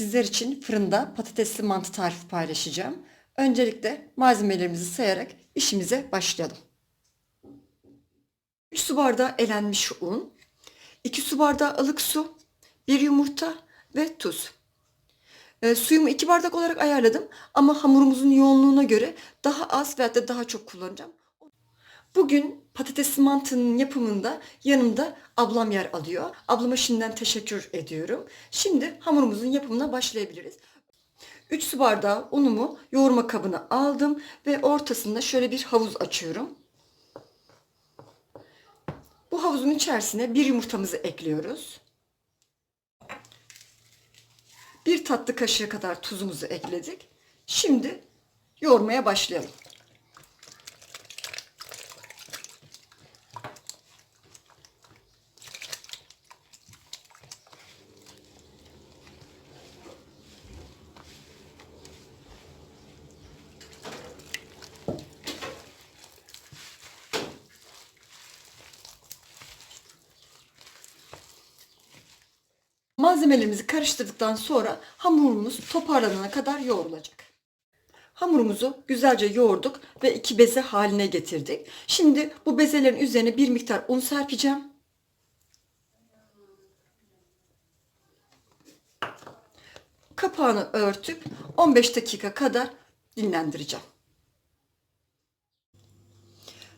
sizler için fırında patatesli mantı tarifi paylaşacağım. Öncelikle malzemelerimizi sayarak işimize başlayalım. 3 su bardağı elenmiş un, 2 su bardağı ılık su, 1 yumurta ve tuz. E, suyumu 2 bardak olarak ayarladım ama hamurumuzun yoğunluğuna göre daha az veya da daha çok kullanacağım. Bugün patatesli mantının yapımında yanımda ablam yer alıyor. Ablama şimdiden teşekkür ediyorum. Şimdi hamurumuzun yapımına başlayabiliriz. 3 su bardağı unumu yoğurma kabına aldım ve ortasında şöyle bir havuz açıyorum. Bu havuzun içerisine bir yumurtamızı ekliyoruz. Bir tatlı kaşığı kadar tuzumuzu ekledik. Şimdi yoğurmaya başlayalım. Malzemelerimizi karıştırdıktan sonra hamurumuz toparlanana kadar yoğrulacak. Hamurumuzu güzelce yoğurduk ve iki beze haline getirdik. Şimdi bu bezelerin üzerine bir miktar un serpeceğim. Kapağını örtüp 15 dakika kadar dinlendireceğim.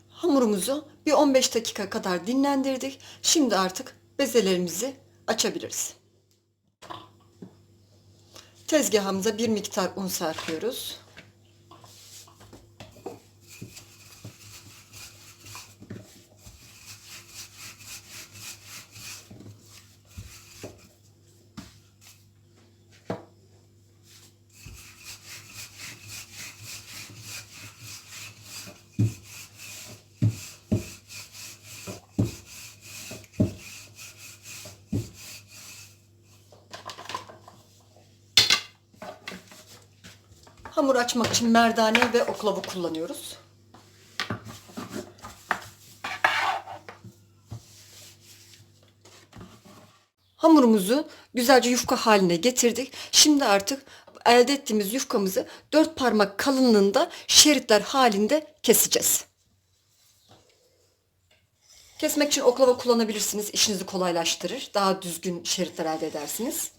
Hamurumuzu bir 15 dakika kadar dinlendirdik. Şimdi artık bezelerimizi açabiliriz. Tezgahımıza bir miktar un serpiyoruz. Hamur açmak için merdane ve oklava kullanıyoruz. Hamurumuzu güzelce yufka haline getirdik. Şimdi artık elde ettiğimiz yufkamızı dört parmak kalınlığında şeritler halinde keseceğiz. Kesmek için oklava kullanabilirsiniz. İşinizi kolaylaştırır. Daha düzgün şeritler elde edersiniz.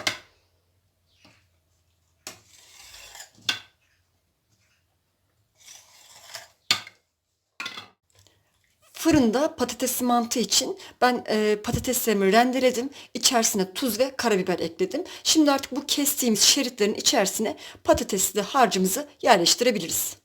Fırında patatesli mantı için ben e, patateslerimi rendeledim. İçerisine tuz ve karabiber ekledim. Şimdi artık bu kestiğimiz şeritlerin içerisine patatesli harcımızı yerleştirebiliriz.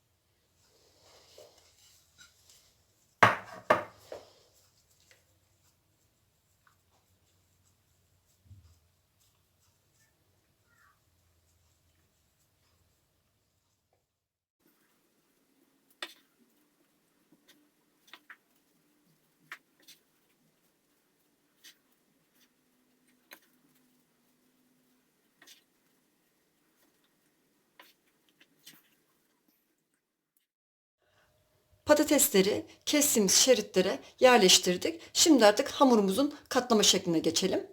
Patatesleri kestiğimiz şeritlere yerleştirdik. Şimdi artık hamurumuzun katlama şekline geçelim.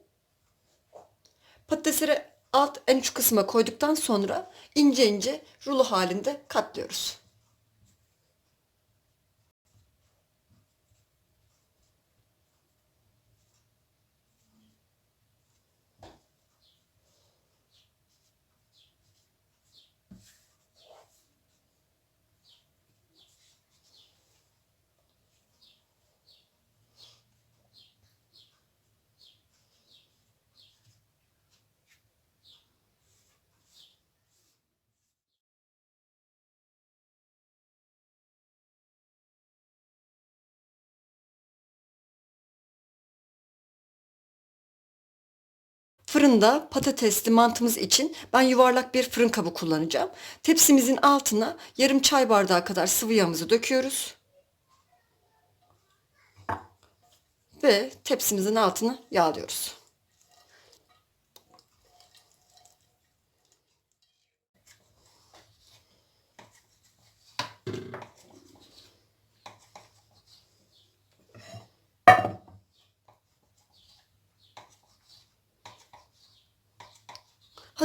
Patatesleri alt en uç kısma koyduktan sonra ince ince rulo halinde katlıyoruz. Fırında patatesli mantımız için ben yuvarlak bir fırın kabı kullanacağım. Tepsimizin altına yarım çay bardağı kadar sıvı yağımızı döküyoruz. Ve tepsimizin altını yağlıyoruz.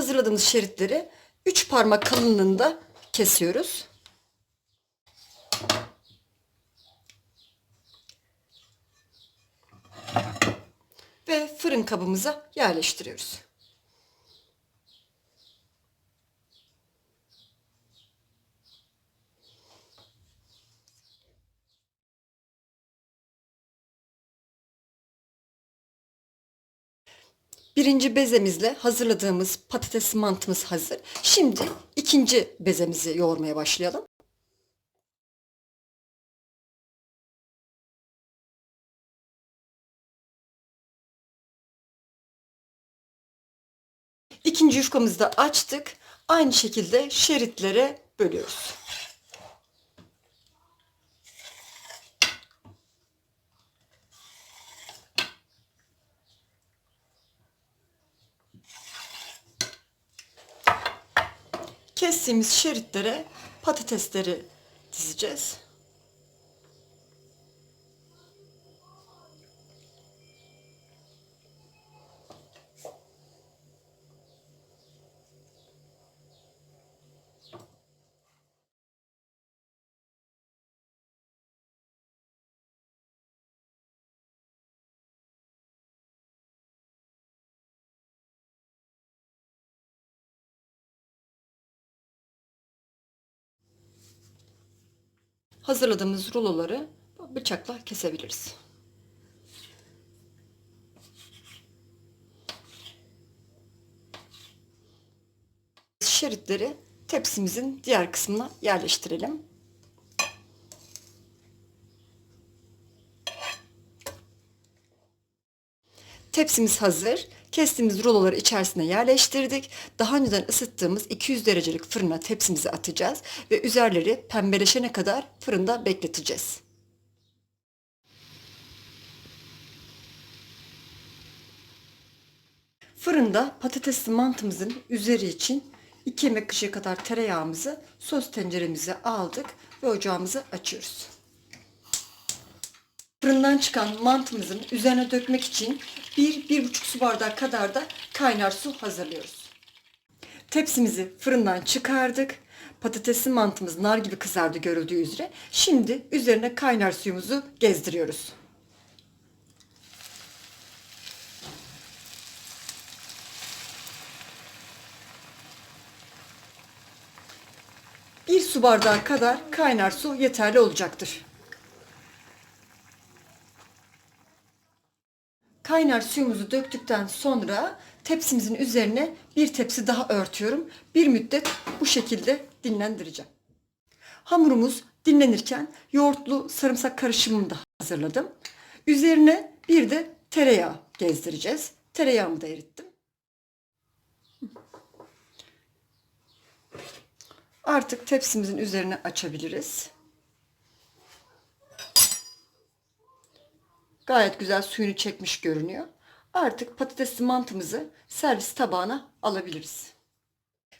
Hazırladığımız şeritleri 3 parmak kalınlığında kesiyoruz. Ve fırın kabımıza yerleştiriyoruz. Birinci bezemizle hazırladığımız patates mantımız hazır. Şimdi ikinci bezemizi yoğurmaya başlayalım. İkinci yufkamızı da açtık. Aynı şekilde şeritlere bölüyoruz. Kestiğimiz şeritlere patatesleri dizeceğiz. Hazırladığımız ruloları bıçakla kesebiliriz. Şeritleri tepsimizin diğer kısmına yerleştirelim. Tepsimiz hazır. Kestiğimiz ruloları içerisine yerleştirdik. Daha önceden ısıttığımız 200 derecelik fırına tepsimizi atacağız ve üzerleri pembeleşene kadar fırında bekleteceğiz. Fırında patatesli mantımızın üzeri için 2 yemek kaşığı kadar tereyağımızı sos tenceremize aldık ve ocağımızı açıyoruz. Fırından çıkan mantımızın üzerine dökmek için 1-1,5 su bardağı kadar da kaynar su hazırlıyoruz. Tepsimizi fırından çıkardık. Patatesli mantımız nar gibi kızardı görüldüğü üzere. Şimdi üzerine kaynar suyumuzu gezdiriyoruz. Bir su bardağı kadar kaynar su yeterli olacaktır. Kaynar suyumuzu döktükten sonra tepsimizin üzerine bir tepsi daha örtüyorum. Bir müddet bu şekilde dinlendireceğim. Hamurumuz dinlenirken yoğurtlu sarımsak karışımını da hazırladım. Üzerine bir de tereyağı gezdireceğiz. Tereyağımı da erittim. Artık tepsimizin üzerine açabiliriz. Gayet güzel suyunu çekmiş görünüyor. Artık patatesli mantımızı servis tabağına alabiliriz.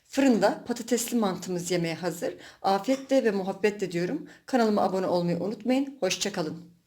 Fırında patatesli mantımız yemeğe hazır. Afiyetle ve muhabbetle diyorum. Kanalıma abone olmayı unutmayın. Hoşçakalın.